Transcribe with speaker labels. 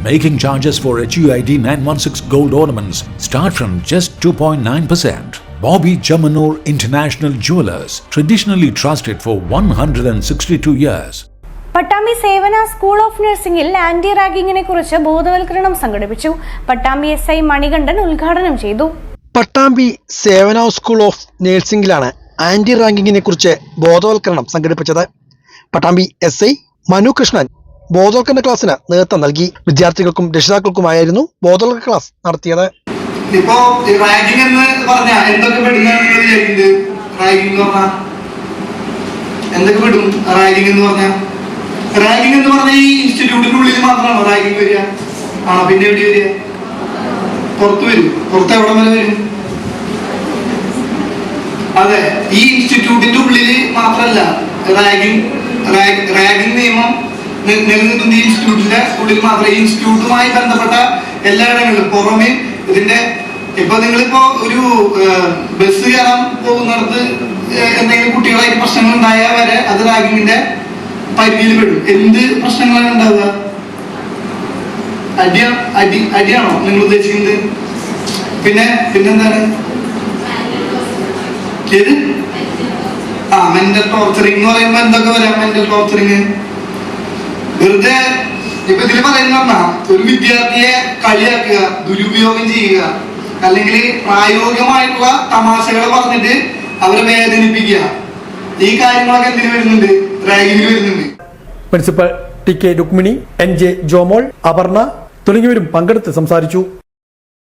Speaker 1: Making charges for HUID 916 gold ornaments start from just 2.9%. Bobby Jamanur International Jewelers, traditionally trusted for 162 years.
Speaker 2: Pattambi Sevana school of നഴ്സിംഗിൽ anti റാഗിങ്ങിനെ കുറിച്ച് ബോധവൽക്കരണം സംഘടിപ്പിച്ചു Pattambi S I Manikandan ഉദ്ഘാടനം ചെയ്തു
Speaker 3: Pattambi Sevana school of നഴ്സിംഗിലാണ് anti റാങ്കിങ്ങിനെ കുറിച്ച് ബോധവൽക്കരണം സംഘടിപ്പിച്ചത് പട്ടാമ്പി എസ് ഐ മനു കൃഷ്ണൻ ബോധവൽക്കരണ ക്ലാസ്സിന് നേതൃത്വം നൽകി. വിദ്യാർത്ഥികൾക്കും രക്ഷിതാക്കൾക്കുമായിരുന്നു ബോധവൽക്കരണ ക്ലാസ് നടത്തിയത്.
Speaker 4: ഇപ്പോ റാഗിംഗ് എന്ന് പറഞ്ഞ എന്തൊക്കെ വിചാരിക്കുന്നത് റാഗിംഗ് എന്ന് പറഞ്ഞാ എന്തൊക്കെ പെടും? റാഗിംഗ് എന്ന് പറഞ്ഞ റാഗിംഗ് എന്ന് പറഞ്ഞ ഈ ഇൻസ്റ്റിറ്റ്യൂട്ടിന്റെ ഉള്ളിൽ മാത്രമാണോ റാഗിംഗ് വരിക? ആ പിന്നെ എവിടെ വരിക? പുറത്ത് വരും. പുറത്ത് എവിടെ വരെ വരും? അതെ ഈ ഇൻസ്റ്റിറ്റ്യൂട്ടിന്റെ ഉള്ളിൽ മാത്രമല്ല റാഗിംഗ് റാഗിംഗ് നിയമം നിലനിൽക്കുന്ന ഈ ഇൻസ്റ്റിറ്റ്യൂട്ടിന്റെ ഉള്ളിൽ മാത്രം ഈ ഇൻസ്റ്റിറ്റ്യൂട്ടുമായി ബന്ധപ്പെട്ട എല്ലായിടങ്ങളിലും പുറമെ ഇതിന്റെ ഇപ്പൊ നിങ്ങളിപ്പോ ഒരു ബസ് കയറാൻ പോകുന്നിടത്ത് എന്തെങ്കിലും കുട്ടികളായിട്ട് പ്രശ്നങ്ങൾ ഉണ്ടായാൽ വരെ അത് റാഗിങ്ങിന്റെ പരിധിയിൽ പെടും. എന്ത് പ്രശ്നങ്ങളാണ് ഉണ്ടാവുക? അടിയ അടി അടിയാണോ നിങ്ങൾ ഉദ്ദേശിക്കുന്നത്? പിന്നെ പിന്നെന്താണ്? ആ മെന്റൽ ടോർച്ചറിങ് എന്ന് പറയുമ്പോ എന്തൊക്കെ വരാം മെന്റൽ ടോർച്ചറിങ് വെറുതെ ഇപ്പൊ ഇതിൽ പറയുന്ന ഒരു വിദ്യാർത്ഥിയെ കളിയാക്കുക ദുരുപയോഗം ചെയ്യുക അല്ലെങ്കിൽ പ്രായോഗികമായിട്ടുള്ള തമാശകൾ പറഞ്ഞിട്ട് അവരെ വേദനിപ്പിക്കുക. ഈ കാര്യങ്ങളൊക്കെ എന്തിനു വരുന്നുണ്ട്? റാഗിങ്ങിൽ വരുന്നുണ്ട്.
Speaker 5: Principal T K Rukmini N J Jomol Aparna തുടങ്ങിയവരും പങ്കെടുത്ത് സംസാരിച്ചു.